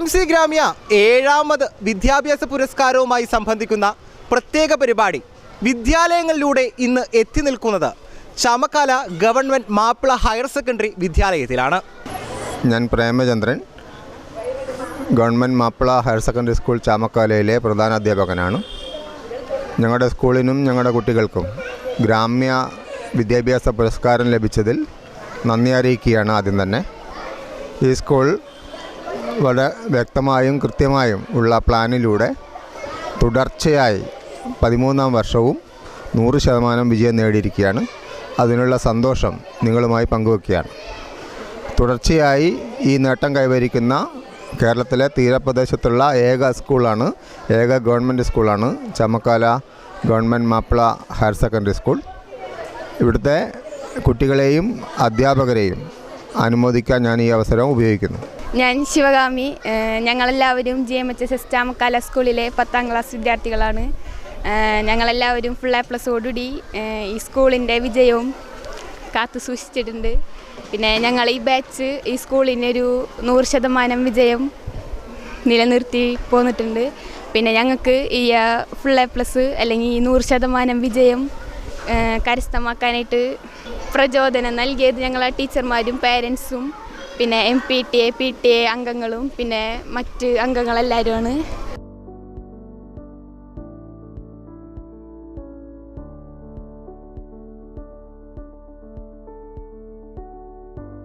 M C ഗ്രാമ്യ ഏഴാമത് വിദ്യാഭ്യാസ പുരസ്കാരവുമായി സംബന്ധിക്കുന്ന പ്രത്യേക പരിപാടി വിദ്യാലയങ്ങളിലൂടെ ഇന്ന് എത്തി നിൽക്കുന്നത് Chamakkala government Mappila higher secondary വിദ്യാലയത്തിലാണ്. ഞാൻ Premachandran government Mappila higher secondary school ചാമക്കാലയിലെ പ്രധാന അധ്യാപകനാണ്. ഞങ്ങളുടെ സ്കൂളിനും ഞങ്ങളുടെ കുട്ടികൾക്കും ഗ്രാമ്യ വിദ്യാഭ്യാസ പുരസ്കാരം ലഭിച്ചതിൽ നന്ദി അറിയിക്കുകയാണ് ആദ്യം തന്നെ. ഈ സ്കൂൾ വളരെ വ്യക്തമായും കൃത്യമായും ഉള്ള പ്ലാനിലൂടെ തുടർച്ചയായി പതിമൂന്നാം വർഷവും നൂറ് ശതമാനം വിജയം നേടിയിരിക്കുകയാണ്. അതിനുള്ള സന്തോഷം നിങ്ങളുമായി പങ്കുവെക്കുകയാണ്. തുടർച്ചയായി ഈ നേട്ടം കൈവരിക്കുന്ന കേരളത്തിലെ തീരപ്രദേശത്തുള്ള ഏക സ്കൂളാണ് ഏക ഗവൺമെന്റ് സ്കൂളാണ് Chamakkala government Mappila higher secondary school. ഇവിടുത്തെ കുട്ടികളെയും അധ്യാപകരെയും അനുമോദിക്കാൻ ഞാൻ ഈ അവസരം ഉപയോഗിക്കുന്നു. ഞാൻ ശിവകാമി ഞങ്ങളെല്ലാവരും G M H S S Chamakkala സ്കൂളിലെ പത്താം ക്ലാസ് വിദ്യാർത്ഥികളാണ്. ഞങ്ങളെല്ലാവരും ഫുൾ എ പ്ലസോടുകൂടി ഓടുടി ഈ സ്കൂളിന്റെ വിജയവും കാത്തു സൂക്ഷിച്ചിട്ടുണ്ട്. പിന്നെ ഞങ്ങൾ ഈ ബാച്ച് ഈ സ്കൂളിനൊരു നൂറ് ശതമാനം വിജയം നിലനിർത്തി പോന്നിട്ടുണ്ട്. പിന്നെ ഞങ്ങൾക്ക് ഈ ഫുൾ എ പ്ലസ് അല്ലെങ്കിൽ ഈ നൂറ് ശതമാനം വിജയം കരസ്ഥമാക്കാനായിട്ട് പ്രചോദനം നൽകിയത് ഞങ്ങളെ ടീച്ചർമാരും പേരൻസും പിന്നെ M P T A P T A അംഗങ്ങളും പിന്നെ മറ്റ് അംഗങ്ങളെല്ലാവരുമാണ്.